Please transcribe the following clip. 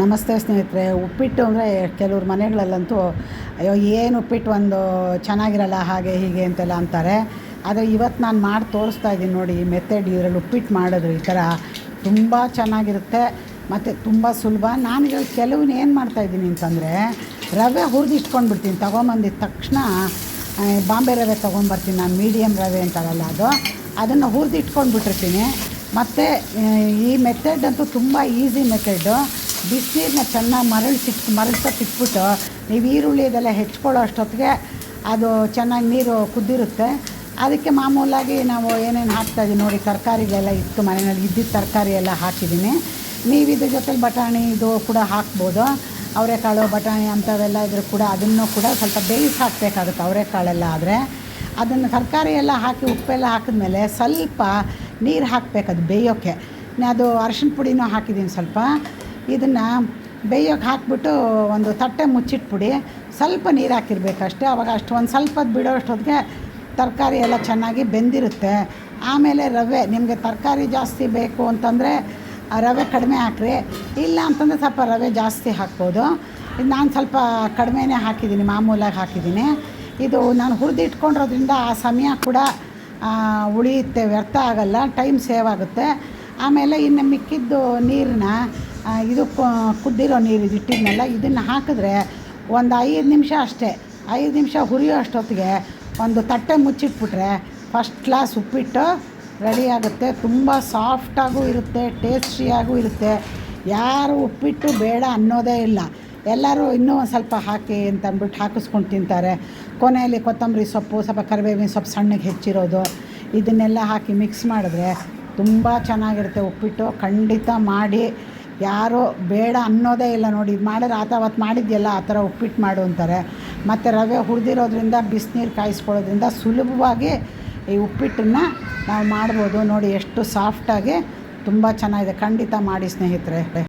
ನಮಸ್ತೆ ಸ್ನೇಹಿತರೆ, ಉಪ್ಪಿಟ್ಟು ಅಂದರೆ ಕೆಲವ್ರ ಮನೆಗಳಲ್ಲಂತೂ, ಅಯ್ಯೋ, ಏನು ಉಪ್ಪಿಟ್ಟು ಒಂದು ಚೆನ್ನಾಗಿರಲ್ಲ, ಹಾಗೆ ಹೀಗೆ ಅಂತೆಲ್ಲ ಅಂತಾರೆ. ಆದರೆ ಇವತ್ತು ನಾನು ಮಾಡಿ ತೋರಿಸ್ತಾ ಇದ್ದೀನಿ ನೋಡಿ, ಈ ಮೆಥಡ್ ಇದರಲ್ಲಿ ಉಪ್ಪಿಟ್ಟು ಮಾಡೋದು, ಈ ಥರ ತುಂಬ ಚೆನ್ನಾಗಿರುತ್ತೆ, ಮತ್ತು ತುಂಬ ಸುಲಭ. ನಾನು ಇದ್ರಲ್ಲಿ ಕೆಲವನ್ನ ಏನು ಮಾಡ್ತಾಯಿದ್ದೀನಿ ಅಂತಂದರೆ, ರವೆ ಹುರಿದು ಇಟ್ಕೊಂಡ್ಬಿಡ್ತೀನಿ ತೊಗೊಂಬಂದಿದ್ದ ತಕ್ಷಣ ಬಾಂಬೆ ರವೆ ತೊಗೊಂಬರ್ತೀನಿ ನಾನು ಮೀಡಿಯಮ್ ರವೆ ಅಂತಾರಲ್ಲ ಅದು. ಅದನ್ನು ಹುರಿದು ಇಟ್ಕೊಂಡ್ಬಿಟ್ಟಿರ್ತೀನಿ ಮತ್ತು, ಈ ಮೆಥಡ್ ಅಂತೂ ತುಂಬ ಈಸಿ ಮೆಥಡು. ಬಿಸಿನೀರನ್ನ ಚೆನ್ನಾಗಿ ಮರಳಿಸಿಟ್ಟು ಮರಳ್ಸೋಕ್ಕಿಟ್ಬಿಟ್ಟು ನೀವು ಈರುಳ್ಳಿ ಇದೆಲ್ಲ ಹೆಚ್ಕೊಳ್ಳೋ ಅಷ್ಟೊತ್ತಿಗೆ ಅದು ಚೆನ್ನಾಗಿ ನೀರು ಕುದ್ದಿರುತ್ತೆ. ಅದಕ್ಕೆ ಮಾಮೂಲಾಗಿ ನಾವು ಏನೇನು ಹಾಕ್ತಾಯಿದ್ದೀವಿ ನೋಡಿ, ತರಕಾರಿಗಳೆಲ್ಲ ಇತ್ತು ಮನೆಯಲ್ಲಿ ಇದ್ದಿದ್ದ ತರಕಾರಿ ಎಲ್ಲ ಹಾಕಿದ್ದೀನಿ. ನೀವು ಇದ್ರ ಜೊತೆಲಿ ಬಟಾಣಿ ಇದು ಕೂಡ ಹಾಕ್ಬೋದು. ಅವರೆಕಾಳು, ಬಟಾಣಿ ಅಂಥವೆಲ್ಲ ಇದ್ರೂ ಕೂಡ ಅದನ್ನು ಕೂಡ ಸ್ವಲ್ಪ ಬೇಯಿಸಿ ಹಾಕಬೇಕಾಗುತ್ತೆ ಅವರೆಕಾಳೆಲ್ಲ ಆದರೆ. ಅದನ್ನು ತರಕಾರಿ ಎಲ್ಲ ಹಾಕಿ ಉಪ್ಪೆಲ್ಲ ಹಾಕಿದ್ಮೇಲೆ ಸ್ವಲ್ಪ ನೀರು ಹಾಕಬೇಕು ಅದು ಬೇಯೋಕ್ಕೆ ಅದು ಅರಶಿನ ಪುಡಿನೂ ಹಾಕಿದ್ದೀನಿ ಸ್ವಲ್ಪ. ಇದನ್ನು ಬೇಯೋಕೆ ಹಾಕ್ಬಿಟ್ಟು ಒಂದು ತಟ್ಟೆ ಮುಚ್ಚಿಟ್ಬಿಡಿ. ಸ್ವಲ್ಪ ನೀರು ಹಾಕಿರ್ಬೇಕಷ್ಟೇ ಅವಾಗ ಅಷ್ಟು ಒಂದು ಸ್ವಲ್ಪ ಬಿಡೋ ಅಷ್ಟೊತ್ತಿಗೆ ತರಕಾರಿ ಎಲ್ಲ ಚೆನ್ನಾಗಿ ಬೆಂದಿರುತ್ತೆ. ಆಮೇಲೆ ರವೆ, ನಿಮಗೆ ತರಕಾರಿ ಜಾಸ್ತಿ ಬೇಕು ಅಂತಂದರೆ ರವೆ ಕಡಿಮೆ ಹಾಕ್ರಿ. ಇಲ್ಲ ಅಂತಂದರೆ ಸ್ವಲ್ಪ ರವೆ ಜಾಸ್ತಿ ಹಾಕ್ಬೋದು. ನಾನು ಸ್ವಲ್ಪ ಕಡಿಮೆನೇ ಹಾಕಿದ್ದೀನಿ ಮಾಮೂಲಾಗಿ ಹಾಕಿದ್ದೀನಿ ಇದು ನಾನು ಹುರಿದಿಟ್ಕೊಂಡಿರೋದ್ರಿಂದ ಆ ಸಮಯ ಕೂಡ ಉಳಿಯುತ್ತೆ, ವ್ಯರ್ಥ ಆಗಲ್ಲ, ಟೈಮ್ ಸೇವ್ ಆಗುತ್ತೆ. ಆಮೇಲೆ ಇನ್ನು ಮಿಕ್ಕಿದ್ದು ನೀರನ್ನ ಇದು ಕುದ್ದಿರೋ ನೀರು ಇಟ್ಟಿದ್ನಲ್ಲ, ಇದನ್ನು ಹಾಕಿದ್ರೆ ಒಂದು ಐದು ನಿಮಿಷ ಅಷ್ಟೇ, ಐದು ನಿಮಿಷ ಹುರಿಯೋ ಅಷ್ಟೊತ್ತಿಗೆ ಒಂದು ತಟ್ಟೆ ಮುಚ್ಚಿಟ್ಬಿಟ್ರೆ ಫಸ್ಟ್ ಕ್ಲಾಸ್ ಉಪ್ಪಿಟ್ಟು ರೆಡಿ ಆಗುತ್ತೆ. ತುಂಬ ಸಾಫ್ಟಾಗೂ ಇರುತ್ತೆ ಟೇಸ್ಟಿಯಾಗೂ ಇರುತ್ತೆ. ಯಾರು ಉಪ್ಪಿಟ್ಟು ಬೇಡ ಅನ್ನೋದೇ ಇಲ್ಲ. ಎಲ್ಲರೂ ಇನ್ನೂ ಒಂದು ಸ್ವಲ್ಪ ಹಾಕಿ ಅಂತ ಅಂದ್ಬಿಟ್ಟು ಹಾಕಿಸ್ಕೊಂಡು ತಿಂತಾರೆ. ಕೊನೆಯಲ್ಲಿ ಕೊತ್ತಂಬರಿ ಸೊಪ್ಪು, ಸ್ವಲ್ಪ ಕರಿಬೇವಿನ ಸೊಪ್ಪು ಸಣ್ಣಗೆ ಹೆಚ್ಚಿರೋದು, ಇದನ್ನೆಲ್ಲ ಹಾಕಿ ಮಿಕ್ಸ್ ಮಾಡಿದ್ರೆ ತುಂಬ ಚೆನ್ನಾಗಿರುತ್ತೆ ಉಪ್ಪಿಟ್ಟು. ಖಂಡಿತ ಮಾಡಿ ಯಾರು ಬೇಡ ಅನ್ನೋದೇ ಇಲ್ಲ ನೋಡಿ, ಇದು ಮಾಡಿದ್ರೆ ಆತ ಅವತ್ತು ಮಾಡಿದ್ಯಲ್ಲ, ಆ ಥರ ಉಪ್ಪಿಟ್ಟು ಮಾಡು ಅಂತಾರೆ. ಮತ್ತು ರವೆ ಹುರಿದಿರೋದ್ರಿಂದ ಬಿಸಿನೀರು ಕಾಯಿಸ್ಕೊಳ್ಳೋದ್ರಿಂದ ಸುಲಭವಾಗಿ ಈ ಉಪ್ಪಿಟ್ಟನ್ನು ನಾವು ಮಾಡ್ಬೋದು. ನೋಡಿ, ಎಷ್ಟು ಸಾಫ್ಟಾಗಿ ತುಂಬ ಚೆನ್ನಾಗಿದೆ. ಖಂಡಿತ ಮಾಡಿ ಸ್ನೇಹಿತರೆ.